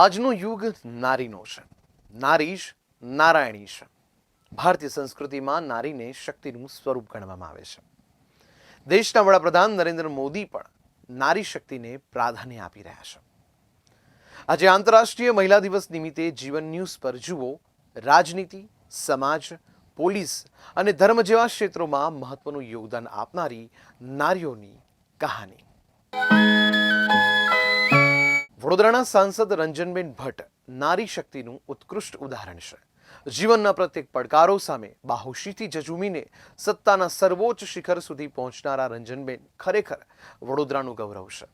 આજનો યુગ નારીનો છે. નારી જ નારાયણી છે ભારતીય સંસ્કૃતિમાં નારીને શક્તિનું સ્વરૂપ ગણવામાં આવે છે. દેશના વડાપ્રધાન નરેન્દ્ર મોદી પણ નારી શક્તિને પ્રાધાન્ય આપી રહ્યા છે. આજે આંતરરાષ્ટ્રીય મહિલા દિવસ નિમિત્તે જીવન ન્યૂઝ પર જુઓ રાજનીતિ, સમાજ, પોલીસ અને ધર્મ જેવા ક્ષેત્રોમાં મહત્વનું યોગદાન આપનારી નારીઓની કહાની. વડોદરાના સાંસદ રંજનબેન ભટ્ટ નારી શક્તિનું ઉત્કૃષ્ટ ઉદાહરણ છે. જીવનના પ્રત્યેક પડકારો સામે બાહુશીથી જજુમીને સત્તાના સર્વોચ્ચ શિખર સુધી પહોંચનારા રંજનબેન ખરેખર વડોદરાનું ગૌરવ છે.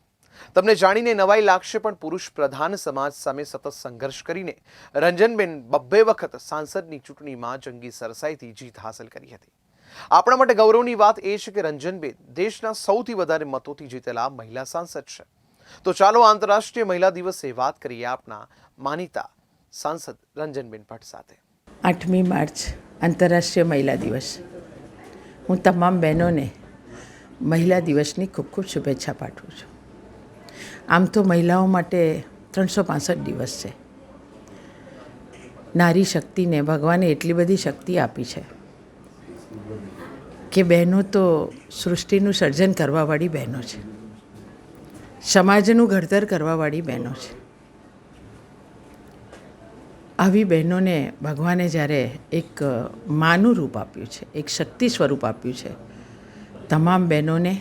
તમને જાણીને નવાઈ લાગશે, પણ પુરુષ પ્રધાન સમાજ સામે સતત સંઘર્ષ કરીને રંજનબેન બબ્બે વખત સાંસદની ચૂંટણીમાં જંગી સરસાઈથી જીત હાંસલ કરી હતી. આપણા માટે ગૌરવની વાત એ છે કે રંજનબેન દેશના સૌથી વધારે મતોથી જીતેલા મહિલા સાંસદ છે. તો ચાલો આંતરરાષ્ટ્રીય મહિલા દિવસે વાત કરીએ આપના માનીતા સાંસદ રંજનબેન ભટ્ટ સાથે. આઠમી માર્ચ આંતરરાષ્ટ્રીય મહિલા દિવસ. હું તમામ બહેનોને મહિલા દિવસની ખૂબ ખૂબ શુભેચ્છા પાઠવું છું. આમ તો મહિલાઓ માટે ત્રણસો પાંસઠ દિવસ છે. નારી શક્તિને ભગવાને એટલી બધી શક્તિ આપી છે કે બહેનો તો સૃષ્ટિનું સર્જન કરવાવાળી બહેનો છે. સમાજનું ઘડતર કરવાવાળી બહેનો છે. આવી બહેનોને ભગવાને જ્યારે એક માનું રૂપ આપ્યું છે, એક શક્તિ સ્વરૂપ આપ્યું છે, તમામ બહેનોને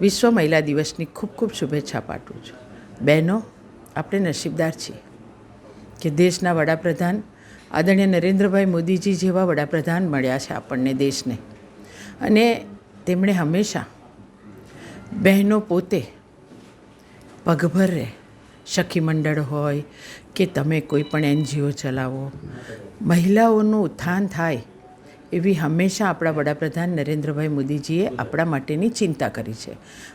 વિશ્વ મહિલા દિવસની ખૂબ ખૂબ શુભેચ્છા પાઠવું છું. બહેનો, આપણે નસીબદાર છીએ કે દેશના વડાપ્રધાન આદરણીય નરેન્દ્રભાઈ મોદીજી જેવા વડાપ્રધાન મળ્યા છે આપણને દેશને. અને તેમણે હંમેશા બહેનો પોતે પગભર રહે સખી મંડળ હોય કે તમે કોઈ પણ એનજીઓ ચલાવો. મહિલાઓનું ઉત્થાન થાય એવી હંમેશા આપણા વડાપ્રધાન નરેન્દ્રભાઈ મોદીજીએ આપણા માટેની ચિંતા કરી છે.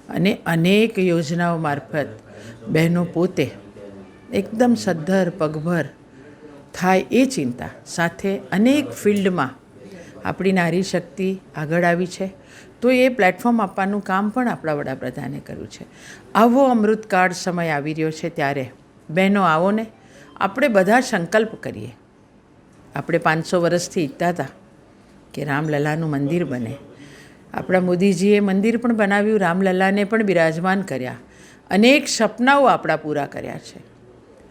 અને અનેક યોજનાઓ મારફત બહેનો પોતે એકદમ સદ્ધર, પગભર થાય એ ચિંતા સાથે અનેક ફિલ્ડમાં આપણી નારી શક્તિ આગળ આવી છે. તો એ પ્લેટફોર્મ આપવાનું કામ પણ આપણા વડાપ્રધાને કર્યું છે. આવો અમૃતકાળ સમય આવી રહ્યો છે ત્યારે. બહેનો, આવો ને. આપણે બધા સંકલ્પ કરીએ. આપણે પાંચસો વર્ષથી ઈચ્છતા હતા કે રામલલાનું મંદિર બને. આપણા મોદીજીએ મંદિર પણ બનાવ્યું, રામલલાને પણ બિરાજમાન કર્યા. અનેક સપનાઓ આપણા પૂરા કર્યા છે.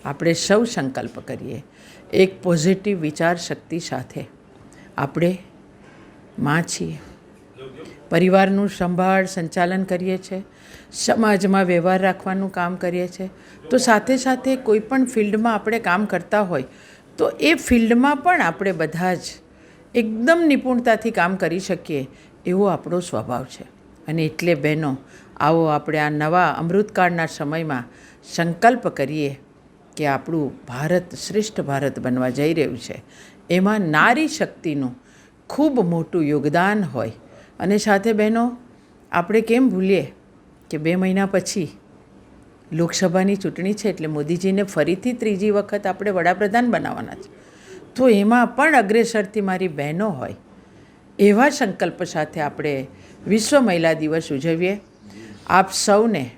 આપણે સૌ સંકલ્પ કરીએ. એક પોઝિટિવ વિચાર શક્તિ સાથે. આપણે માં છીએ. પરિવારનું સંભાળ, સંચાલન કરીએ છીએ સમાજમાં વ્યવહાર રાખવાનું કામ કરીએ છીએ તો સાથે સાથે કોઈ પણ ફિલ્ડમાં આપણે કામ કરતા હોય, તો એ ફિલ્ડમાં પણ આપણે બધા જ એકદમ નિપુણતાથી કામ કરી શકીએ એવો આપણો સ્વભાવ છે. અને એટલે બહેનો, આવો આપણે આ નવા અમૃતકાળના સમયમાં સંકલ્પ કરીએ કે આપણું ભારત શ્રેષ્ઠ ભારત બનવા જઈ રહ્યું છે. એમાં નારી શક્તિનું ખૂબ મોટું યોગદાન હોય. અને સાથે બહેનો, આપણે કેમ ભૂલીએ કે બે મહિના પછી લોકસભાની ચૂંટણી છે એટલે મોદીજીને ફરીથી ત્રીજી વખત આપણે વડાપ્રધાન બનાવવાના છે. તો એમાં પણ અગ્રેસરથી મારી બહેનો હોય, એવા સંકલ્પ સાથે આપણે વિશ્વ મહિલા દિવસ ઉજવીએ. આપ સૌને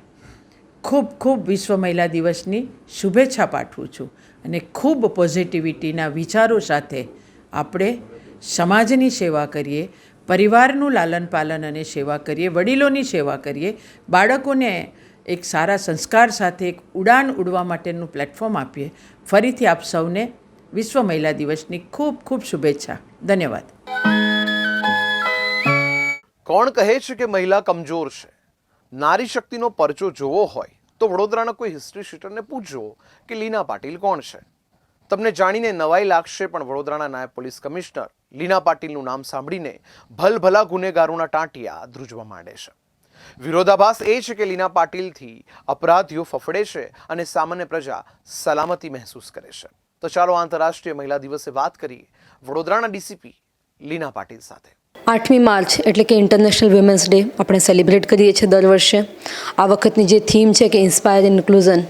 ખૂબ ખૂબ વિશ્વ મહિલા દિવસની શુભેચ્છા પાઠવું છું. અને ખૂબ પોઝિટિવિટીના વિચારો સાથે આપણે સમાજની સેવા કરીએ, પરિવારનું લાલન પાલન અને સેવા કરીએ, વડીલોની સેવા કરીએ, બાળકોને એક સારા સંસ્કાર સાથે એક ઉડાન ઉડવા માટેનું પ્લેટફોર્મ આપીએ. ફરીથી આપ સૌને વિશ્વ મહિલા દિવસની ખૂબ ખૂબ શુભેચ્છા. ધન્યવાદ. કોણ કહે છે કે મહિલા કમજોર છે? નારી શક્તિનો પરચો જોવો હોય તો વડોદરાના કોઈ હિસ્ટ્રી શીટરને પૂછજો કે લીના પાટીલ કોણ છે? તમને જાણીને નવાઈ લાગશે પણ વડોદરાના નાયબ પોલીસ કમિશનર લીના પાટીલનું નામ સાંભળીને ભલભલા ગુનેગારોના ટાંટિયા ધ્રુજવા માંડે છે. વિરોધાભાસ એ છે કે લીના પાટીલથી અપરાધીઓ ફફડે છે અને સામાન્ય પ્રજા સલામતી મહેસૂસ કરે છે. તો ચાલો આંતરરાષ્ટ્રીય મહિલા દિવસે વાત કરીએ વડોદરાના ડીસીપી લીના પાટીલ સાથે. આઠમી માર્ચ એટલે કે ઇન્ટરનેશનલ વિમેન્સ ડે આપણે સેલિબ્રેટ કરીએ છીએ દર વર્ષે. આ વખતની જે થીમ છે કે ઇન્સ્પાયર ઇન્ક્લુઝન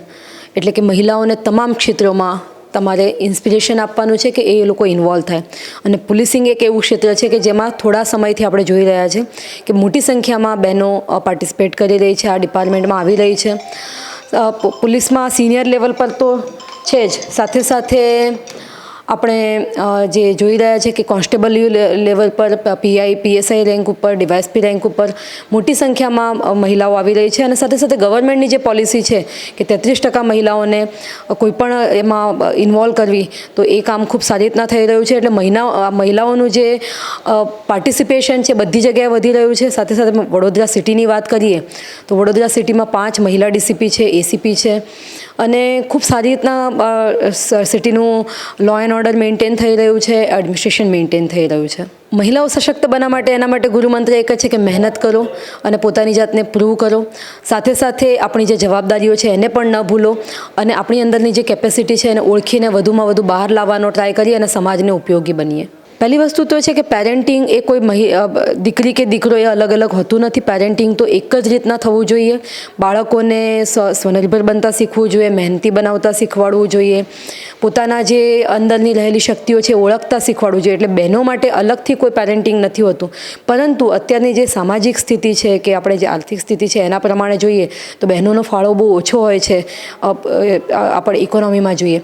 એટલે કે મહિલાઓને તમામ ક્ષેત્રોમાં તમારે ઇન્સ્પિરેશન આપવાનું છે કે એ લોકો ઇન્વોલ્વ થાય. અને પોલીસિંગ એક એવું ક્ષેત્ર છે કે જેમાં થોડા સમયથી આપણે જોઈ રહ્યા છે કે મોટી સંખ્યામાં બહેનો પાર્ટિસિપેટ કરી રહી છે, આ ડિપાર્ટમેન્ટમાં આવી રહી છે. પોલીસમાં સિનિયર લેવલ પર તો છે જ. સાથે સાથે આપણે જે જોઈ રહ્યા છે કે કોન્સ્ટેબલ લેવલ પર પીઆઈ, પીએસઆઈ રેન્ક ઉપર ડીવાયસપી રેન્ક ઉપર મોટી સંખ્યામાં મહિલાઓ આવી રહી છે અને સાથે સાથે ગવર્મેન્ટની જે પોલિસી છે કે તેત્રીસ ટકા મહિલાઓને કોઈપણ એમાં ઇન્વોલ્વ કરવી, તો એ કામ ખૂબ સારી રીતના થઈ રહ્યું છે. એટલે મહિના મહિલાઓનું જે પાર્ટિસિપેશન છે, બધી જગ્યાએ વધી રહ્યું છે. સાથે સાથે વડોદરા સિટીની વાત કરીએ, તો વડોદરા સિટીમાં પાંચ મહિલા ડીસીપી છે એસીપી છે અને ખૂબ સારી રીતના સિટીનું લો એન્ડ ઓર્ડર મેન્ટેન થઈ રહ્યું છે એડમિનિસ્ટ્રેશન મેન્ટેન થઈ રહ્યું છે. મહિલાઓ સશક્ત બનવા માટે, એના માટે ગુરુમંત્ર એક જ છે કે મહેનત કરો અને પોતાની જાતને પ્રૂવ કરો. સાથે સાથે આપણી જે જવાબદારીઓ છે, એને પણ ન ભૂલો અને આપણી અંદરની જે કેપેસિટી છે, એને ઓળખીને વધુમાં વધુ બહાર લાવવાનો ટ્રાય કરીએ અને સમાજને ઉપયોગી બનીએ. પહેલી વસ્તુ તો છે કે પેરેન્ટિંગ એ કોઈ દીકરી કે દીકરો એ અલગ અલગ હોતું નથી. પેરેન્ટિંગ તો એક જ રીતના થવું જોઈએ. બાળકોને સ્વ, સ્વનિર્ભર બનતા શીખવું જોઈએ, મહેનતી બનાવતા શીખવાડવું જોઈએ. પોતાના જે અંદરની રહેલી શક્તિઓ છે ઓળખતા શીખવાડવું જોઈએ. એટલે બહેનો માટે અલગથી કોઈ પેરેન્ટિંગ નથી હોતું. પરંતુ અત્યારની જે સામાજિક સ્થિતિ છે કે આપણે જે આર્થિક સ્થિતિ છે એના પ્રમાણે જોઈએ, તો બહેનોનો ફાળો બહુ ઓછો હોય છે આપણે ઇકોનોમીમાં જોઈએ.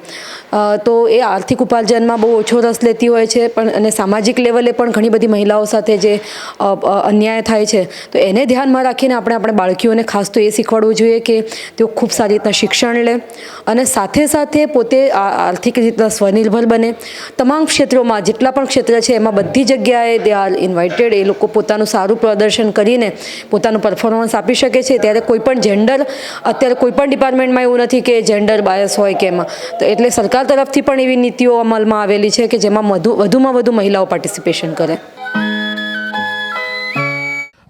તો એ આર્થિક ઉપાર્જનમાં બહુ ઓછો રસ લેતી હોય છે, પણ અને સામાજિક લેવલે પણ ઘણી બધી મહિલાઓ સાથે જે અન્યાય થાય છે, તો એને ધ્યાનમાં રાખીને આપણે આપણે બાળકીઓને ખાસ તો એ શીખવાડવું જોઈએ કે તેઓ ખૂબ સારી રીતના શિક્ષણ લે અને સાથે સાથે પોતે આર્થિક રીતના સ્વનિર્ભર બને. તમામ ક્ષેત્રોમાં જેટલા પણ ક્ષેત્ર છે, એમાં બધી જગ્યાએ દે આર ઇન્વાઇટેડ એ લોકો પોતાનું સારું પ્રદર્શન કરીને પોતાનું પરફોર્મન્સ આપી શકે છે. ત્યારે કોઈપણ જેન્ડર અત્યારે કોઈપણ ડિપાર્ટમેન્ટમાં એવું નથી કે જેન્ડર બાયસ હોય કે એમાં. તો એટલે સરકાર તરફથી પણ એવી નીતિઓ અમલમાં આવેલી છે કે જેમાં વધુ વધુમાં વધુ મહિલાઓ પાર્ટિસિપેશન કરે.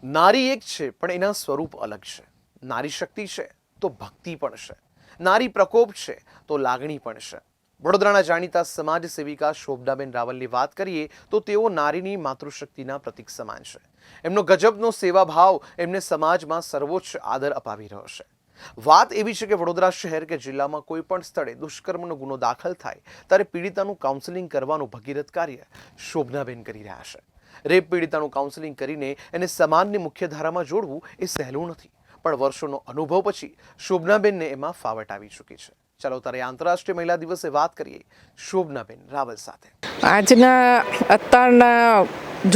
નારી એક છે, પણ એના સ્વરૂપ અલગ છે. નારી શક્તિ છે, તો ભક્તિ પણ છે. નારી પ્રકોપ છે, તો લાગણી પણ છે. વડોદરાના જાણીતા સમાજ સેવિકા શોભનાબેન રાવલની વાત કરીએ, તો તેઓ નારીની માતૃશક્તિના પ્રતીક સમાન છે. એમનો ગજબનો સેવાભાવ એમને સમાજમાં સર્વોચ્ચ આદર અપાવી રહ્યો છે. વાત એવી છે કે વડોદરા શહેર કે જિલ્લામાં કોઈ પણ સ્થળે દુષ્કર્મનો ગુનો દાખલ થાય, ત્યારે પીડિતાનું કાઉન્સેલિંગ કરવાનું ભગીરથ કાર્ય શોભનાબેન કરી રહ્યા છે. રેપ પીડિતાનું કાઉન્સેલિંગ કરીને એને સમાજની મુખ્યધારામાં જોડવું એ સહેલું નથી, પણ વર્ષોનો અનુભવ પછી શોભનાબેનને એમાં ફાવટ આવી ચૂકી છે. ચાલો તારે આંતરરાષ્ટ્રીય મહિલા દિવસે વાત કરીએ શોભનાબેન રાવલ સાથે. આજના અત્યારના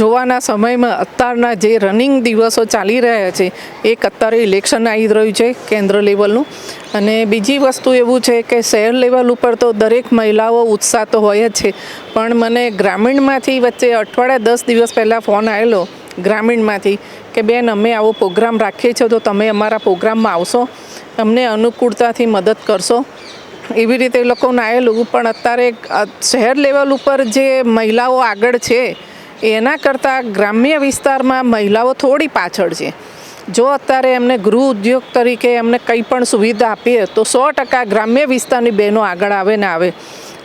જોવાના સમયમાં અત્યારના જે રનિંગ દિવસો ચાલી રહ્યા છે, એક અત્યારે ઇલેક્શન આવી રહ્યું છે કેન્દ્ર લેવલનું અને બીજી વસ્તુ એવું છે કે શહેર લેવલ ઉપર તો દરેક મહિલાઓ ઉત્સાહ તો હોય જ છે. પણ મને ગ્રામીણમાંથી વચ્ચે અઠવાડિયા દસ દિવસ પહેલાં ફોન આવેલો ગ્રામીણમાંથી કે, બેન, અમે આવો પ્રોગ્રામ રાખીએ છીએ, તો તમે અમારા પ્રોગ્રામમાં આવશો. અમને અનુકૂળતાથી મદદ કરશો. એવી રીતે એ લોકોને આવેલું પણ અત્યારે શહેર લેવલ ઉપર જે મહિલાઓ આગળ છે, એના કરતાં ગ્રામ્ય વિસ્તારમાં મહિલાઓ થોડી પાછળ છે. જો અત્યારે એમને ગૃહ ઉદ્યોગ તરીકે એમને કંઈ પણ સુવિધા આપીએ, તો સો ટકા ગ્રામ્ય વિસ્તારની બહેનો આગળ આવે ને આવે.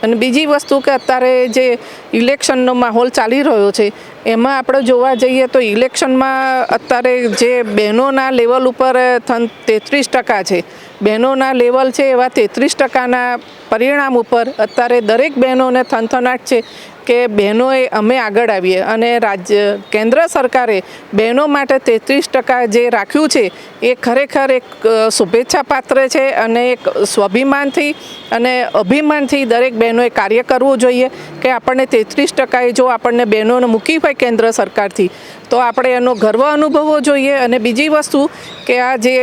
અને બીજી વસ્તુ કે અત્યારે જે ઇલેક્શનનો માહોલ ચાલી રહ્યો છે એમાં આપણે જોવા જઈએ તો ઇલેક્શનમાં અત્યારે જે બહેનોના લેવલ ઉપર તેત્રીસ ટકા છે. બહેનોના લેવલ છે એવા તેત્રીસ ટકાના પરિણામ ઉપર અત્યારે દરેક બહેનોને થનથનાટ છે કે બહેનોએ અમે આગળ આવીએ અને રાજ્ય, કેન્દ્ર સરકારે બહેનો માટે તેત્રીસ ટકા જે રાખ્યું છે એ ખરેખર એક શુભેચ્છા પાત્ર છે અને એક સ્વાભિમાનથી અને અભિમાનથી દરેક બહેનોએ કાર્ય કરવું જોઈએ કે આપણને તેત્રીસ ટકાએ જો આપણને બહેનોને મૂકી હોય કેન્દ્ર સરકારથી. તો આપણે એનો ગર્વ અનુભવવો જોઈએ અને બીજી વસ્તુ કે આ જે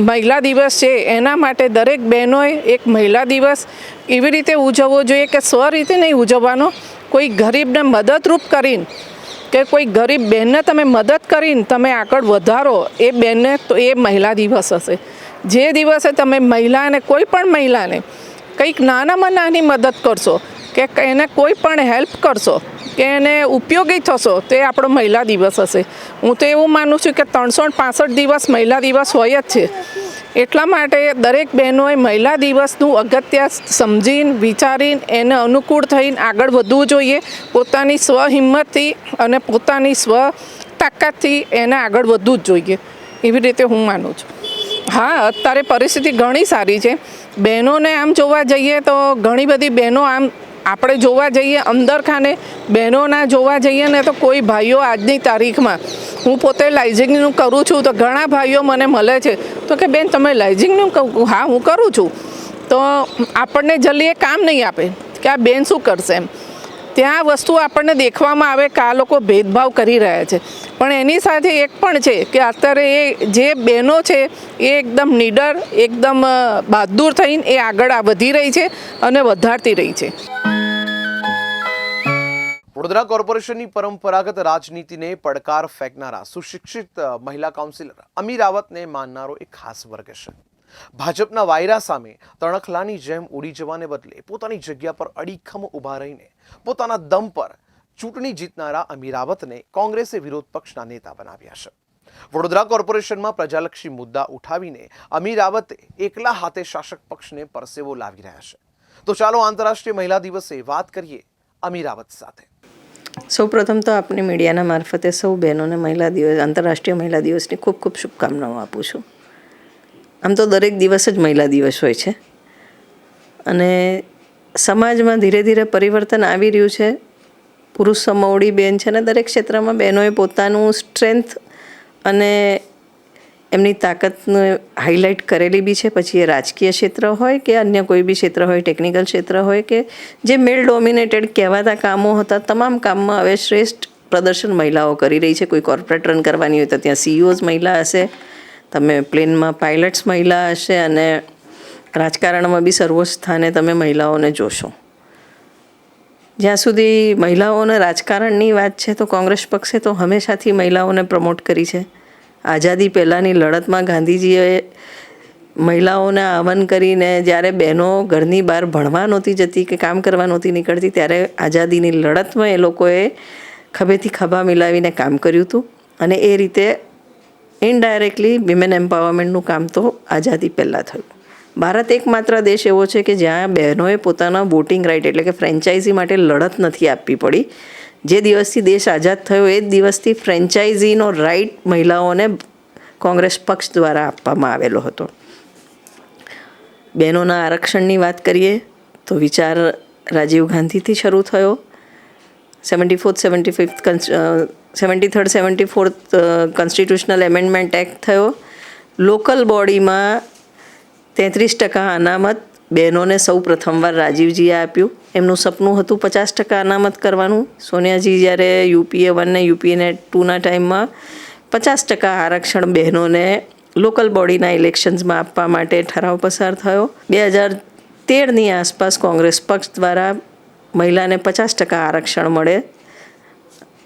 મહિલા દિવસ છે, એના માટે દરેક બહેનોએ એક મહિલા દિવસ એવી રીતે ઉજવવો જોઈએ કે સ્વ રીતે નહીં ઉજવવાનો. કોઈ ગરીબને મદદરૂપ કરીને કે કોઈ ગરીબ બહેનને તમે મદદ કરીને તમે આગળ વધારો, એ બહેનને તો એ મહિલા દિવસ હશે. જે દિવસે તમે મહિલાને, કોઈ પણ મહિલાને કંઈક નાનામાં નાની મદદ કરશો, કે એને કોઈ પણ હેલ્પ કરશો કે એને ઉપયોગી થશો તે આપણો મહિલા દિવસ હશે. હું તો એવું માનું છું કે ત્રણસો પાસઠ દિવસ મહિલા દિવસ હોય જ છે. એટલા માટે દરેક બહેનોએ મહિલા દિવસનું અગત્ય સમજીને, વિચારીને, એને અનુકૂળ થઈને આગળ વધવું જોઈએ. પોતાની સ્વહિંમતથી અને પોતાની સ્વ તાકાતથી એને આગળ વધવું જ જોઈએ. એવી રીતે હું માનું છું. હા, અત્યારે પરિસ્થિતિ ઘણી સારી છે. બહેનોને આમ જોવા જઈએ તો ઘણી બધી બહેનો આમ આપણે જોવા જઈએ અંદર ખાને બહેનોના જોવા જઈએ ને તો કોઈ ભાઈઓ આજની તારીખમાં, હું પોતે લાઇઝિંગનું કરું છું તો ઘણા ભાઈઓ મને મળે છે. તો કે બેન, તમે લાઇઝિંગનું કહું હા, હું કરું છું. તો આપણને જલ્દી એ કામ નહીં આપે કે આ બેન શું કરશે એમ. ત્યાં વસ્તુ આપણને દેખવામાં આવે કે આ લોકો ભેદભાવ કરી રહ્યા છે. પણ એની સાથે એક પણ છે કે અત્યારે એ જે બહેનો છે એ એકદમ નીડર, એકદમ બહાદુર થઈને એ આગળ વધી રહી છે અને વધારતી રહી છે. વડોદરા કોર્પોરેશનની પરંપરાગત રાજનીતિને પડકાર ફેંકનારા સુશિક્ષિત મહિલા કાઉન્સિલર અમી રાવતને માનનારો એક ખાસ વર્ગ છે. ભાજપના વાયરા સામે તણખલાની જેમ ઉડી જવાને બદલે પોતાની જગ્યા પર અડીખમ ઊભા રહીને પોતાના દમ પર ચૂંટણી જીતનારા અમી રાવતને કોંગ્રેસે વિરોધ પક્ષના નેતા બનાવ્યા છે. વડોદરા કોર્પોરેશનમાં પ્રજાલક્ષી મુદ્દા ઉઠાવીને અમી રાવતે એકલા હાથે શાસક પક્ષને પરસેવો લાવી રહ્યા છે. તો ચાલો આંતરરાષ્ટ્રીય મહિલા દિવસે વાત કરીએ અમી રાવત સાથે. સૌપ્રથમ તો આપની મીડિયાના મારફતે સૌ બહેનોને મહિલા દિવસ, આંતરરાષ્ટ્રીય મહિલા દિવસની ખૂબ ખૂબ શુભકામનાઓ આપું છું. આમ તો દરેક દિવસ જ મહિલા દિવસ હોય છે. અને સમાજમાં ધીરે ધીરે પરિવર્તન આવી રહ્યું છે. પુરુષ સમવડી બેન છે અને દરેક ક્ષેત્રમાં બહેનોએ પોતાનું સ્ટ્રેન્થ અને એમની તાકાતને હાઇલાઇટ કરેલી બી છે. પછી એ રાજકીય ક્ષેત્ર હોય કે અન્ય કોઈ બી ક્ષેત્ર હોય ટેકનિકલ ક્ષેત્ર હોય કે જે મેલ ડોમિનેટેડ કહેવાતા કામો હતા, તમામ કામમાં હવે શ્રેષ્ઠ પ્રદર્શન મહિલાઓ કરી રહી છે. કોઈ કોર્પોરેટ રન કરવાની હોય તો ત્યાં સીઈઓઝ મહિલા હશે, તમે પ્લેનમાં પાયલટ્સ મહિલા હશે અને રાજકારણમાં બી સર્વોચ્ચ સ્થાને તમે મહિલાઓને જોશો. જ્યાં સુધી મહિલાઓને રાજકારણની વાત છે તો કોંગ્રેસ પક્ષે તો હંમેશાથી મહિલાઓને પ્રમોટ કરી છે. આઝાદી પહેલાંની લડતમાં ગાંધીજીએ મહિલાઓને આહવાન કરીને જ્યારે બહેનો ઘરની બહાર ભણવા નહોતી જતી કે કામ કરવા નહોતી નીકળતી, ત્યારે આઝાદીની લડતમાં એ લોકોએ ખભેથી ખભા મિલાવીને કામ કર્યું હતું. અને એ રીતે ઇનડાયરેક્ટલી વિમેન એમ્પાવરમેન્ટનું કામ તો આઝાદી પહેલાં થયું. ભારત એકમાત્ર દેશ એવો છે કે જ્યાં બહેનોએ પોતાના વોટિંગ રાઇટ એટલે કે ફ્રેન્ચાઇઝી માટે લડત નથી આપવી પડી. જે દિવસથી દેશ આઝાદ થયો, એ જ દિવસથી ફ્રેન્ચાઇઝીનો રાઇટ મહિલાઓને કોંગ્રેસ પક્ષ દ્વારા આપવામાં આવેલો હતો. બહેનોના આરક્ષણની વાત કરીએ તો વિચાર રાજીવ ગાંધીથી શરૂ થયો. Seventy fourth seventy fifth seventy third seventy fourth constitutional amendment act થયો લોકલ બોડીમાં તેત્રીસ ટકા અનામત બહેનોને સૌ પ્રથમવાર રાજીવજીએ આપ્યું. એમનું સપનું હતું પચાસ ટકા અનામત કરવાનું. સોનિયાજી જ્યારે યુપીએ વન ને યુપીએ ટુના ટાઈમમાં પચાસ ટકા આરક્ષણ બહેનોને લોકલ બોડીના ઇલેક્શન્સમાં આપવા માટે ઠરાવ પસાર થયો. બે હજાર તેરની આસપાસ કોંગ્રેસ પક્ષ દ્વારા મહિલાને પચાસ ટકા આરક્ષણ મળે.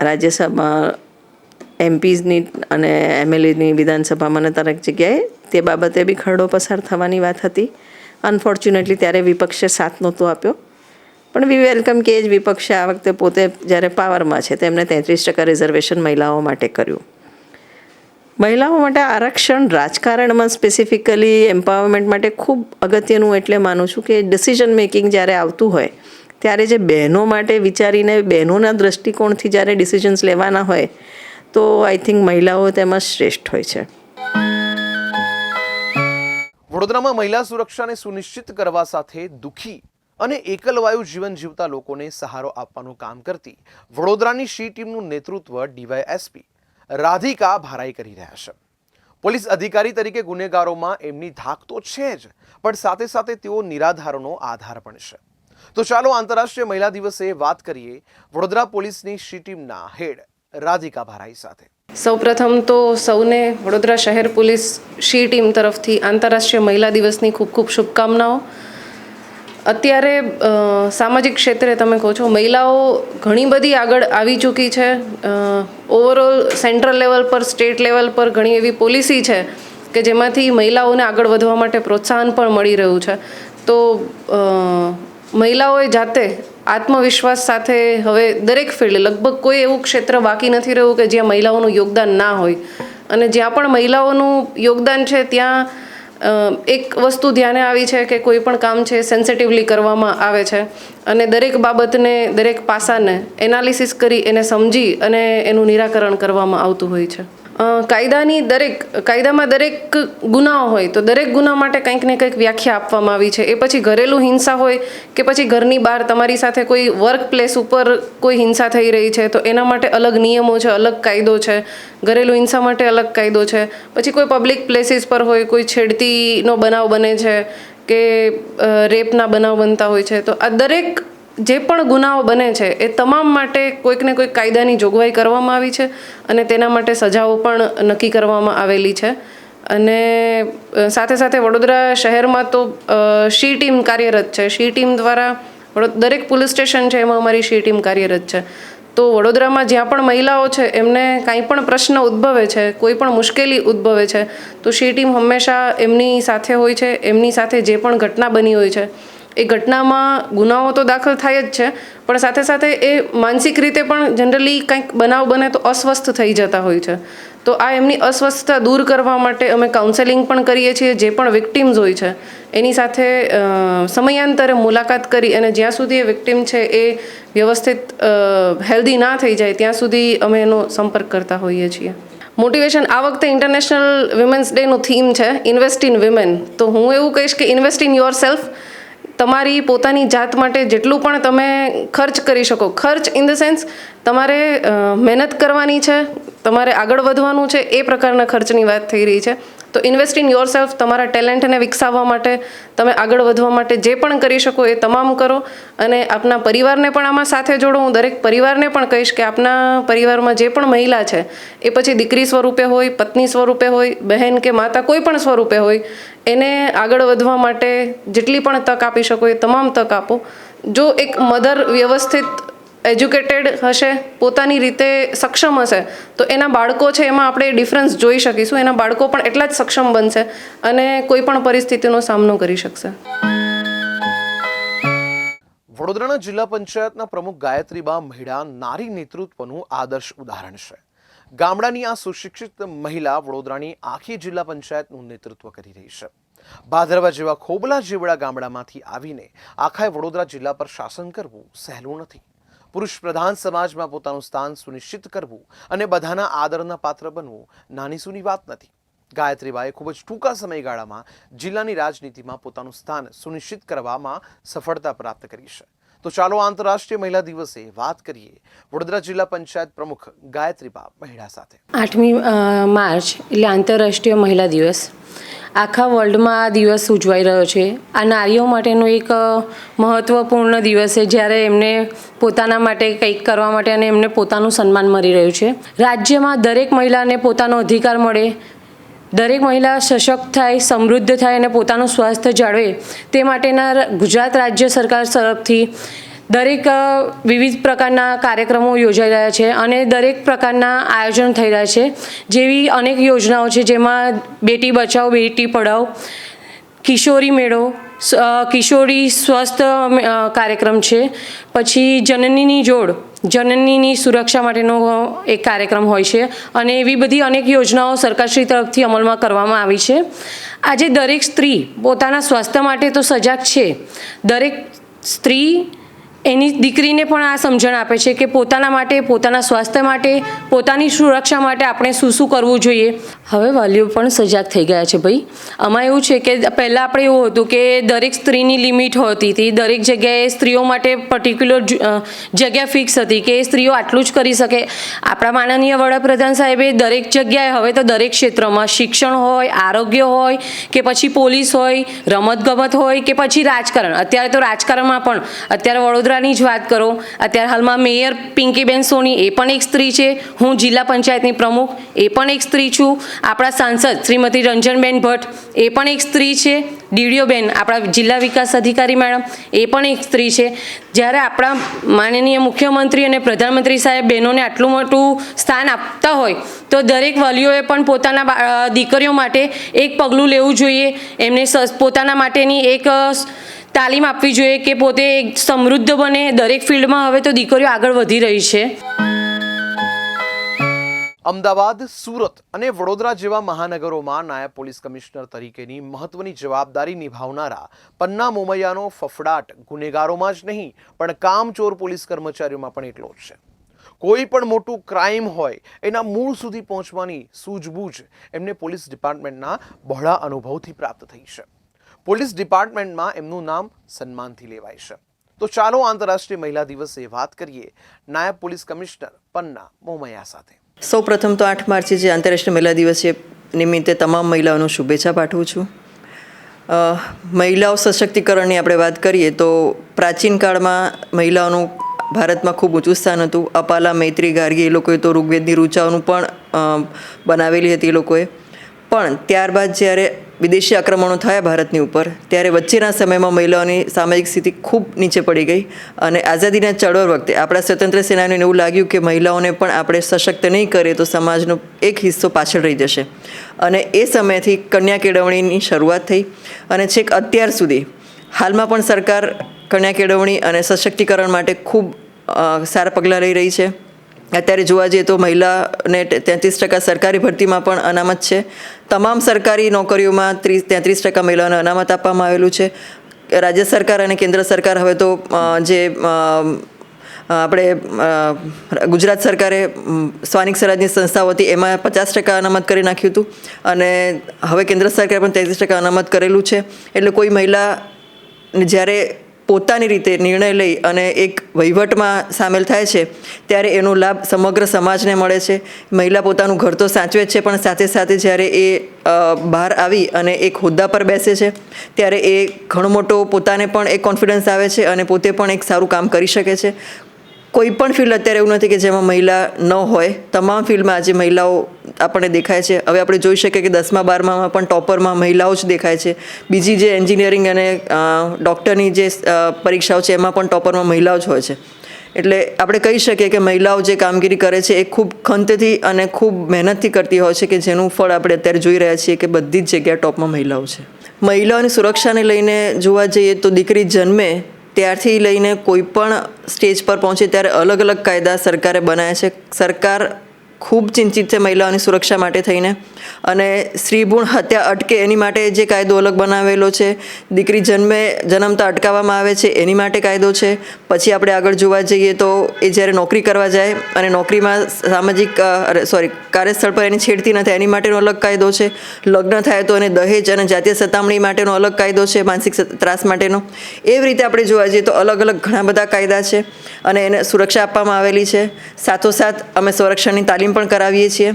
રાજ્યસભા એમપીઝની અને એમએલએની વિધાનસભામાં અને દરેક જગ્યાએ તે બાબતે બી ખરડો પસાર થવાની વાત હતી. અનફોર્ચ્યુનેટલી ત્યારે વિપક્ષે સાથ નહોતો આપ્યો. પણ વી વેલકમ કે જ વિપક્ષે આ વખતે પોતે જ્યારે પાવરમાં છે તેમણે તેત્રીસ ટકા રિઝર્વેશન મહિલાઓ માટે કર્યું. મહિલાઓ માટે આરક્ષણ રાજકારણમાં સ્પેસિફિકલી એમ્પાવરમેન્ટ માટે ખૂબ અગત્યનું એટલે માનું છું કે ડિસિઝન મેકિંગ જ્યારે આવતું હોય, ત્યારે જે બહેનો માટે વિચારીને બહેનોના દૃષ્ટિકોણથી જ્યારે ડિસિઝન્સ લેવાના હોય, તો આઈ થિંક મહિલાઓ તેમાં શ્રેષ્ઠ હોય છે. વડોદરામાં મહિલા સુરક્ષાને સુનિશ્ચિત કરવા સાથે દુઃખી અને એકલવાયુ જીવન જીવતા લોકોને સહારો આપવાનું કામ કરતી વડોદરાની શી ટીમનું નેતૃત્વ ડીવાયએસપી રાધિકા ભારાઈ કરી રહ્યા છે. પોલીસ અધિકારી તરીકે ગુનેગારોમાં એમની ધાક તો છે જ, પણ સાથે સાથે તેઓ નિરાધારનો આધાર પણ છે. તો ચાલો આંતરરાષ્ટ્રીય મહિલા દિવસે વાત કરીએ વડોદરા પોલીસની શી ટીમના હેડ રાધિકા ભારાઈ સાથે. સૌપ્રથમ તો સૌને વડોદરા શહેર પોલીસ શી ટીમ તરફથી આંતરરાષ્ટ્રીય મહિલા દિવસની ખૂબ ખૂબ શુભકામનાઓ. અત્યારે સામાજિક ક્ષેત્રે તમે કહો છો, મહિલાઓ ઘણી બધી આગળ આવી ચૂકી છે. ઓવરઓલ સેન્ટ્રલ લેવલ પર સ્ટેટ લેવલ પર ઘણી એવી પોલિસી છે કે જેમાંથી મહિલાઓને આગળ વધવા માટે પ્રોત્સાહન પણ મળી રહ્યું છે. તો મહિલાઓએ જાતે આત્મવિશ્વાસ સાથે હવે દરેક ફિલ્ડ લગભગ કોઈ એવું ક્ષેત્ર બાકી નથી રહ્યું કે જ્યાં મહિલાઓનું યોગદાન ના હોય. અને જ્યાં પણ મહિલાઓનું યોગદાન છે, ત્યાં એક વસ્તુ ધ્યાને આવી છે કે કોઈ પણ કામ છે સેન્સિટિવલી કરવામાં આવે છે અને દરેક બાબતને, દરેક પાસાને એનાલિસિસ કરી એને સમજી અને એનું નિરાકરણ કરવામાં આવતું હોય છે. કાયદાની દરેક, કાયદામાં દરેક ગુનાઓ હોય તો દરેક ગુના માટે કંઈક ને કંઈક વ્યાખ્યા આપવામાં આવી છે. એ પછી ઘરેલું હિંસા હોય કે પછી ઘરની બહાર તમારી સાથે કોઈ વર્ક પ્લેસ ઉપર કોઈ હિંસા થઈ રહી છે, તો એના માટે અલગ નિયમો છે, અલગ કાયદો છે. ઘરેલું હિંસા માટે અલગ કાયદો છે. પછી કોઈ પબ્લિક પ્લેસીસ પર હોય, કોઈ છેડતીનો બનાવ બને છે કે રેપના બનાવ બનતા હોય છે. તો આ દરેક જે પણ ગુનાઓ બને છે, એ તમામ માટે કોઈક ને કોઈક કાયદાની જોગવાઈ કરવામાં આવી છે અને તેના માટે સજાઓ પણ નક્કી કરવામાં આવેલી છે. અને સાથે સાથે વડોદરા શહેરમાં તો શી ટીમ કાર્યરત છે? શી ટીમ દ્વારા દરેક પોલીસ સ્ટેશન છે, એમાં અમારી શી ટીમ કાર્યરત છે. તો વડોદરામાં જ્યાં પણ મહિલાઓ છે, એમને કાંઈ પણ પ્રશ્ન ઉદ્ભવે છે, કોઈ પણ મુશ્કેલી ઉદ્ભવે છે, તો શી ટીમ હંમેશા એમની સાથે હોય છે, એમની સાથે જે પણ ઘટના બની હોય છે એ ઘટનામાં ગુનાઓ તો દાખલ થાય જ છે, પણ સાથે સાથે એ માનસિક રીતે પણ જનરલી કંઈક બનાવ બને તો અસ્વસ્થ થઈ જતા હોય છે. તો આ એમની અસ્વસ્થતા દૂર કરવા માટે અમે કાઉન્સેલિંગ પણ કરીએ છીએ, જે પણ વિક્ટિમ્સ હોય છે. એની સાથે સમયાંતરે મુલાકાત કરી અને જ્યાં સુધી એ વિક્ટિમ છે એ વ્યવસ્થિત હેલ્ધી ના થઈ જાય, ત્યાં સુધી અમે એનો સંપર્ક કરતા હોઈએ છીએ. મોટિવેશન આ વખતે ઇન્ટરનેશનલ વિમેન્સ ડેનું થીમ છે ઇન્વેસ્ટ ઇન વિમેન તો હું એવું કહીશ કે ઇન્વેસ્ટ ઇન યોર સેલ્ફ તમારી પોતાની જાત માટે જેટલું પણ તમે ખર્ચ કરી શકો. ખર્ચ ઇન ધ સેન્સ તમારે મહેનત કરવાની છે, તમારે આગળ વધવાનું છે, એ પ્રકારના ખર્ચની વાત થઈ રહી છે. તો ઇન્વેસ્ટ ઇન યોર સેલ્ફ તમારા ટેલેન્ટને વિકસાવવા માટે, તમે આગળ વધવા માટે જે પણ કરી શકો એ તમામ કરો. અને આપના પરિવારને પણ આમાં સાથે જોડો. હું દરેક પરિવારને પણ કહીશ કે આપના પરિવારમાં જે પણ મહિલા છે, એ પછી દીકરી સ્વરૂપે હોય, પત્ની સ્વરૂપે હોય, બહેન કે માતા કોઈ પણ સ્વરૂપે હોય એને આગળ વધવા માટે જેટલી પણ તક આપી શકો એ તમામ તક આપો. જો એક મધર વ્યવસ્થિત એજ્યુકેટેડ હશે, પોતાની રીતે સક્ષમ હશે, તો એના બાળકો છે એમાં આપણે ડિફરન્સ જોઈ શકીશું. એના બાળકો પણ એટલા જ સક્ષમ બનશે અને કોઈ પણ પરિસ્થિતિનો સામનો કરી શકશે. વડોદરાના જિલ્લા પંચાયતના પ્રમુખ ગાયત્રીબા મહિડા નારી નેતૃત્વનું આદર્શ ઉદાહરણ છે. ગામડાની આ સુશિક્ષિત મહિલા વડોદરાની આખી જિલ્લા પંચાયતનું નેતૃત્વ કરી રહી છે. ભાદરવા જેવા ખોબલા જેવડા ગામડામાંથી આવીને આખા વડોદરા જિલ્લા પર શાસન કરવું સહેલું નથી. પુરુષ પ્રધાન સમાજમાં પોતાનું સ્થાન સુનિશ્ચિત કરવું અને બધાના આદરના પાત્ર બનવું નાની સૂની વાત નથી. ગાયત્રીબાએ ખૂબ જ ટૂંકા સમયગાળામાં જિલ્લાની રાજનીતિમાં પોતાનું સ્થાન સુનિશ્ચિત કરવામાં સફળતા પ્રાપ્ત કરી છે. તો ચાલો આંતરરાષ્ટ્રીય મહિલા દિવસે વાત કરીએ. વડોદરા જિલ્લા પંચાયત પ્રમુખ ગાયત્રીબા મહિડા સાથે. આઠમી માર્ચ એટલે આંતરરાષ્ટ્રીય મહિલા દિવસ. આખા વર્લ્ડમાં આ દિવસ ઉજવાઈ રહ્યો છે. આ નારીઓ માટેનો એક મહત્ત્વપૂર્ણ દિવસ છે. જ્યારે એમને પોતાના માટે કંઈક કરવા માટે અને એમને પોતાનું સન્માન મળી રહ્યું છે. રાજ્યમાં દરેક મહિલાને પોતાનો અધિકાર મળે. દરેક મહિલા સશક્ત થાય, સમૃદ્ધ થાય અને પોતાનું સ્વાસ્થ્ય જાળવે તે માટેના ગુજરાત રાજ્ય સરકાર તરફથી દરેક વિવિધ પ્રકારના કાર્યક્રમો યોજાઈ રહ્યા છે અને દરેક પ્રકારના આયોજન થઈ રહ્યા છે. જેવી અનેક યોજનાઓ છે જેમાં બેટી બચાવો, બેટી પઢાઓ, કિશોરી મેળો કિશોરી સ્વસ્થ કાર્યક્રમ છે. પછી જનનીની જોડ, જનનીની સુરક્ષા માટેનો એક કાર્યક્રમ હોય છે અને એવી બધી અનેક યોજનાઓ સરકારશ્રી તરફથી અમલમાં કરવામાં આવી છે. આજે દરેક સ્ત્રી પોતાના સ્વાસ્થ્ય માટે તો સજાગ છે. દરેક સ્ત્રી એની દીકરીને પણ આ સમજણ આપે છે કે પોતાના માટે, પોતાના સ્વાસ્થ્ય માટે, પોતાની સુરક્ષા માટે આપણે શું શું કરવું જોઈએ. હવે વાલીઓ પણ સજાગ થઈ ગયા છે ભાઈ. આમાં એવું છે કે પહેલાં આપણે એવું હતું કે દરેક સ્ત્રીની લિમિટ હોતી હતી, દરેક જગ્યાએ સ્ત્રીઓ માટે પર્ટિક્યુલર જગ્યા ફિક્સ હતી કે સ્ત્રીઓ આટલું જ કરી શકે. આપણા માનનીય વડાપ્રધાન સાહેબે દરેક જગ્યાએ, હવે તો દરેક ક્ષેત્રમાં શિક્ષણ હોય, આરોગ્ય હોય, કે પછી પોલીસ હોય, રમતગમત હોય, કે પછી રાજકારણ. અત્યારે તો રાજકારણમાં પણ, અત્યારે વડોદરાની જ વાત કરો, અત્યારે હાલમાં મેયર પિંકીબેન સોની એ પણ એક સ્ત્રી છે, હું જિલ્લા પંચાયતની પ્રમુખ, એ પણ એક સ્ત્રી છું. આપણા સાંસદ શ્રીમતી રંજનબેન ભટ્ટ, એ પણ એક સ્ત્રી છે. ડીડીઓબેન આપણા જિલ્લા વિકાસ અધિકારી મેડમ, એ પણ એક સ્ત્રી છે. જ્યારે આપણા માનનીય મુખ્યમંત્રી અને પ્રધાનમંત્રી સાહેબ બહેનોને આટલું મોટું સ્થાન આપતા હોય, તો દરેક વાલીઓએ પણ પોતાના દીકરીઓ માટે એક પગલું લેવું જોઈએ. એમને પોતાના માટેની એક તાલીમ આપવી જોઈએ કે પોતે સમૃદ્ધ બને. દરેક ફિલ્ડમાં હવે તો દીકરીઓ આગળ વધી રહી છે. અમદાવાદ, સુરત અને વડોદરા જેવા મહાનગરોમાં નાયબ પોલીસ કમિશનર તરીકેની મહત્વની જવાબદારી નિભાવનારા પન્ના મોમૈયાનો ફફડાટ ગુનેગારોમાં જ નહીં, પણ કામચોર પોલીસ કર્મચારીઓમાં પણ એટલો જ છે. કોઈ પણ મોટું ક્રાઇમ હોય, એના મૂળ સુધી પહોંચવાની સૂઝબૂઝ એમને પોલીસ ડિપાર્ટમેન્ટના બહોળા અનુભવથી પ્રાપ્ત થઈ છે. પોલીસ ડિપાર્ટમેન્ટમાં એમનું નામ સન્માનથી લેવાય છે. તો ચાલો આંતરરાષ્ટ્રીય મહિલા દિવસે વાત કરીએ નાયબ પોલીસ કમિશનર પન્ના મોમૈયા સાથે. સૌ પ્રથમ તો આઠ માર્ચે જે આંતરરાષ્ટ્રીય મહિલા દિવસ નિમિત્તે તમામ મહિલાઓનું શુભેચ્છા પાઠવું છું. મહિલાઓ સશક્તિકરણની આપણે વાત કરીએ તો પ્રાચીન કાળમાં મહિલાઓનું ભારતમાં ખૂબ ઊંચું સ્થાન હતું. અપાલા, મૈત્રી, ગાર્ગી, એ લોકોએ તો ઋગ્વેદની રૂચાઓનું પણ બનાવેલી હતી એ લોકોએ. પણ ત્યારબાદ જ્યારે વિદેશી આક્રમણો થયા ભારતની ઉપર, ત્યારે વચ્ચેના સમયમાં મહિલાઓની સામાજિક સ્થિતિ ખૂબ નીચે પડી ગઈ અને આઝાદીના ચળવળ વખતે આપણા સ્વતંત્ર સેનાનીઓને એવું લાગ્યું કે મહિલાઓને પણ આપણે સશક્ત નહીં કરીએ તો સમાજનો એક હિસ્સો પાછળ રહી જશે. અને એ સમયથી કન્યા કેળવણીની શરૂઆત થઈ અને છેક અત્યાર સુધી હાલમાં પણ સરકાર કન્યા કેળવણી અને સશક્તિકરણ માટે ખૂબ સારા પગલાં લઈ રહી છે. અત્યારે જોવા જઈએ તો મહિલાને તેત્રીસ ટકા સરકારી ભરતીમાં પણ અનામત છે. તમામ સરકારી નોકરીઓમાં ત્રીસ, તેત્રીસ ટકા મહિલાઓને અનામત આપવામાં આવેલું છે. રાજ્ય સરકાર અને કેન્દ્ર સરકાર હવે તો જે આપણે ગુજરાત સરકારે સ્થાનિક સ્વરાજની સંસ્થાઓ હતી, એમાં પચાસ ટકા અનામત કરી નાખ્યું હતું. અને હવે કેન્દ્ર સરકારે પણ તેત્રીસ ટકા અનામત કરેલું છે. એટલે કોઈ મહિલા જ્યારે પોતાની રીતે નિર્ણય લઈ અને એક વહીવટમાં સામેલ થાય છે, ત્યારે એનો લાભ સમગ્ર સમાજને મળે છે. મહિલા પોતાનું ઘર તો સાચવે જ છે, પણ સાથે સાથે જ્યારે એ બહાર આવી અને એક હોદ્દા પર બેસે છે, ત્યારે એ ઘણો મોટો પોતાને પણ એક કોન્ફિડન્સ આવે છે અને પોતે પણ એક સારું કામ કરી શકે છે. કોઈ પણ ફિલ્ડ અત્યારે એવું નથી કે જેમાં મહિલા ન હોય. તમામ ફિલ્ડમાં આજે મહિલાઓ આપણને દેખાય છે. હવે આપણે જોઈ શકીએ કે દસમા, બારમામાં પણ ટોપરમાં મહિલાઓ જ દેખાય છે. બીજી જે એન્જિનિયરિંગ અને ડૉક્ટરની જે પરીક્ષાઓ છે, એમાં પણ ટોપરમાં મહિલાઓ જ હોય છે. એટલે આપણે કહી શકીએ કે મહિલાઓ જે કામગીરી કરે છે, એ ખૂબ ખંતથી અને ખૂબ મહેનતથી કરતી હોય છે કે જેનું ફળ આપણે અત્યારે જોઈ રહ્યા છીએ કે બધી જ જગ્યાએ ટોપમાં મહિલાઓ છે. મહિલાઓની સુરક્ષાને લઈને જોવા જઈએ તો દીકરી જન્મે ત્યારથી લઈને કોઈ પણ સ્ટેજ પર પહોંચે ત્યારે અલગ અલગ કાયદા સરકારે બનાવ્યા છે. સરકાર ખૂબ ચિંતિત છે મહિલાઓની સુરક્ષા માટે થઈને. અને સ્ત્રીભૂણ હત્યા અટકે એની માટે જે કાયદો અલગ બનાવેલો છે, દીકરી જન્મે, જન્મતા અટકાવવામાં આવે છે, એની માટે કાયદો છે. પછી આપણે આગળ જોવા જઈએ તો એ જ્યારે નોકરી કરવા જાય અને નોકરીમાં સામાજિક સોરી કાર્યસ્થળ પર એની છેડતી ન થાય એની માટેનો અલગ કાયદો છે. લગ્ન થાય તો એને દહેજ અને જાતીય સતામણી માટેનો અલગ કાયદો છે, માનસિક ત્રાસ માટેનો. એવી રીતે આપણે જોવા જઈએ તો અલગ અલગ ઘણા બધા કાયદા છે અને એને સુરક્ષા આપવામાં આવેલી છે. સાથોસાથ અમે સંરક્ષણની તાલીમ પણ કરાવીએ છીએ.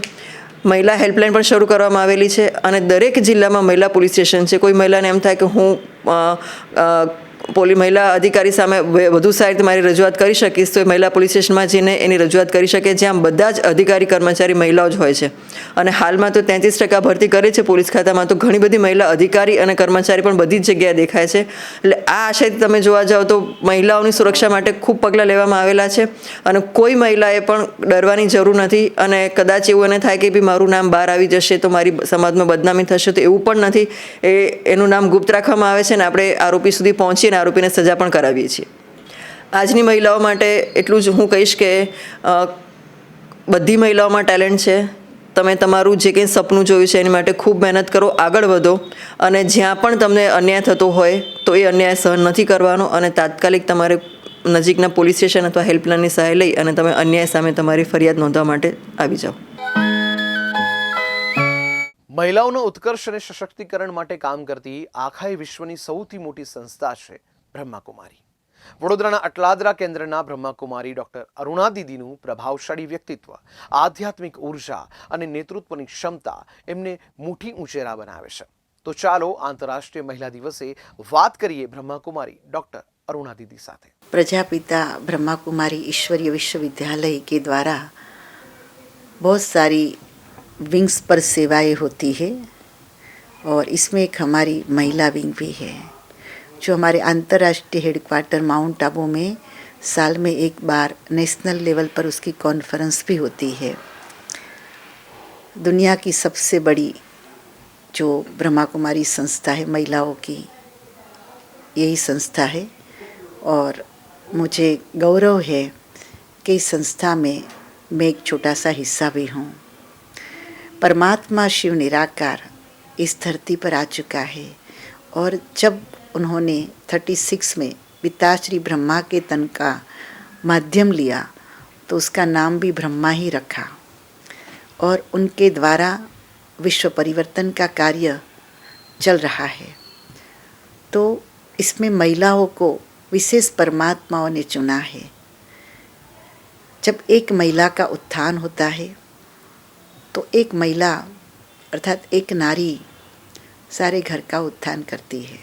મહિલા હેલ્પલાઇન પણ શરૂ કરવામાં આવેલી છે અને દરેક જિલ્લામાં મહિલા પોલીસ સ્ટેશન છે. કોઈ મહિલાને એમ થાય કે હું પોલી મહિલા અધિકારી સામે વધુ સારી રીતે મારી રજૂઆત કરી શકીશ, તો એ મહિલા પોલીસ સ્ટેશનમાં જઈને એની રજૂઆત કરી શકે, જ્યાં બધા જ અધિકારી, કર્મચારી મહિલાઓ જ હોય છે. અને હાલમાં તો તેત્રીસ ટકા ભરતી કરે છે પોલીસ ખાતામાં, તો ઘણી બધી મહિલા અધિકારી અને કર્મચારી પણ બધી જ જગ્યાએ દેખાય છે. એટલે આ આશયથી તમે જોવા જાઓ તો મહિલાઓની સુરક્ષા માટે ખૂબ પગલાં લેવામાં આવેલા છે અને કોઈ મહિલાએ પણ ડરવાની જરૂર નથી અને કદાચ એવું એને થાય કે બી મારું નામ બહાર આવી જશે તો મારી સમાજમાં બદનામી થશે તો એવું પણ નથી. એ, એનું નામ ગુપ્ત રાખવામાં આવે છે ને આપણે આરોપી સુધી પહોંચીએ અને આરોપીને સજા પણ કરાવીએ છીએ. આજની મહિલાઓ માટે એટલું જ હું કહીશ કે બધી મહિલાઓમાં ટેલેન્ટ છે. તમે તમારું જે કંઈ સપનું જોયું છે એની માટે ખૂબ મહેનત કરો, આગળ વધો અને જ્યાં પણ તમને અન્યાય થતો હોય તો એ અન્યાય સહન નથી કરવાનો અને તાત્કાલિક તમારે નજીકના પોલીસ સ્ટેશન અથવા હેલ્પલાઇનની સહાય લઈ અને તમે અન્યાય સામે તમારી ફરિયાદ નોંધવા માટે આવી જાઓ. મહિલાઓનો ઉત્કર્ષ અને સશક્તિકરણ માટે કામ કરતી આખાઈ વિશ્વની સૌથી મોટી સંસ્થા છે બ્રહ્માકુમારી. વડોદરાના અટલાદરા કેન્દ્રના બ્રહ્માકુમારી ડોક્ટર અરુણા દીદીનું પ્રભાવશાળી વ્યક્તિત્વ, આધ્યાત્મિક ઊર્જા અને નેતૃત્વની ક્ષમતા એમને મૂઠી ઉંચેરા બનાવે છે. તો ચાલો આંતરરાષ્ટ્રીય મહિલા દિવસે વાત કરીએ બ્રહ્માકુમારી ડોક્ટર અરુણા દીદી સાથે. પ્રજાપિતા બ્રહ્માકુમારી ઈશ્વરીય વિશ્વવિદ્યાલય કે દ્વારા બહુ સારી विंग्स पर सेवाएँ होती है और इसमें एक हमारी महिला विंग भी है, जो हमारे अंतर्राष्ट्रीय हेडक्वार्टर माउंट आबू में साल में एक बार नेशनल लेवल पर उसकी कॉन्फ्रेंस भी होती है। दुनिया की सबसे बड़ी जो ब्रह्मा कुमारी संस्था है, महिलाओं की, यही संस्था है। और मुझे गौरव है कि इस संस्था में मैं एक छोटा सा हिस्सा भी हूँ। परमात्मा शिव निराकार इस धरती पर आ चुका है और जब उन्होंने थर्टी सिक्स में पिताश्री ब्रह्मा के तन का माध्यम लिया तो उसका नाम भी ब्रह्मा ही रखा और उनके द्वारा विश्व परिवर्तन का कार्य चल रहा है। तो इसमें महिलाओं को विशेष परमात्माओं ने चुना है। जब एक महिला का उत्थान होता है तो एक महिला, अर्थात एक नारी, सारे घर का उत्थान करती है।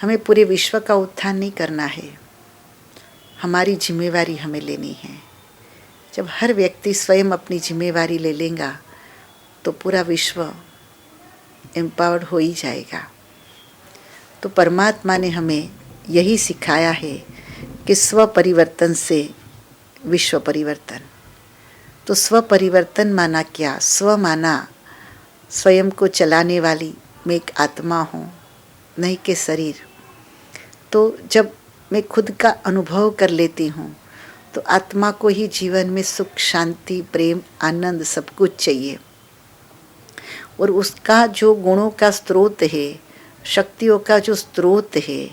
हमें पूरे विश्व का उत्थान नहीं करना है। हमारी जिम्मेवारी हमें लेनी है। जब हर व्यक्ति स्वयं अपनी जिम्मेवारी ले लेगा तो पूरा विश्व एम्पावर्ड हो ही जाएगा। तो परमात्मा ने हमें यही सिखाया है कि स्व परिवर्तन से विश्व परिवर्तन। तो स्व परिवर्तन माना क्या? स्व माना, स्वयं को चलाने वाली मैं एक आत्मा हूँ, नहीं के शरीर। तो जब मैं खुद का अनुभव कर लेती हूँ तो आत्मा को ही जीवन में सुख, शांति, प्रेम, आनंद सब कुछ चाहिए। और उसका जो गुणों का स्रोत है, शक्तियों का जो स्रोत है,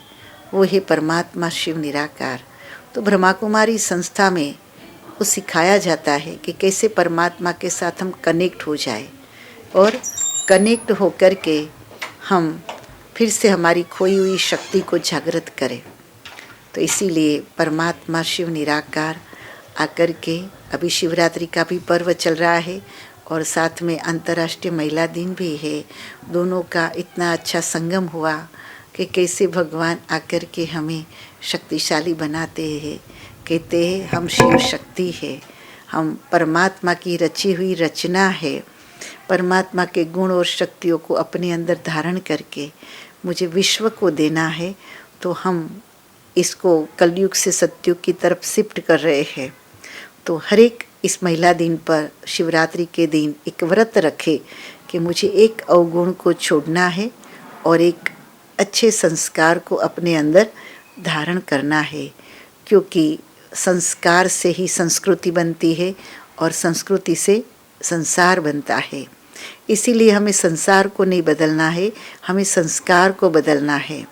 वो है परमात्मा शिव निराकार। तो ब्रह्मा कुमारी संस्था में वो सिखाया जाता है कि कैसे परमात्मा के साथ हम कनेक्ट हो जाए और कनेक्ट होकर के हम फिर से हमारी खोई हुई शक्ति को जागृत करें। तो इसीलिए परमात्मा शिव निराकार आकर के अभी शिवरात्रि का भी पर्व चल रहा है और साथ में अंतर्राष्ट्रीय महिला दिन भी है। दोनों का इतना अच्छा संगम हुआ कि कैसे भगवान आकर के हमें शक्तिशाली बनाते हैं। कहते हैं, हम शिव शक्ति है। हम परमात्मा की रची हुई रचना है। परमात्मा के गुण और शक्तियों को अपने अंदर धारण करके मुझे विश्व को देना है तो हम इसको कलयुग से सत्युग की तरफ़ शिफ्ट कर रहे हैं। तो हर एक इस महिला दिन पर, शिवरात्रि के दिन एक व्रत रखे कि मुझे एक अवगुण को छोड़ना है और एक अच्छे संस्कार को अपने अंदर धारण करना है, क्योंकि संस्कार से ही संस्कृति बनती है और संस्कृति से संसार बनता है। इसीलिए हमें संसार को नहीं बदलना है, हमें संस्कार को बदलना है।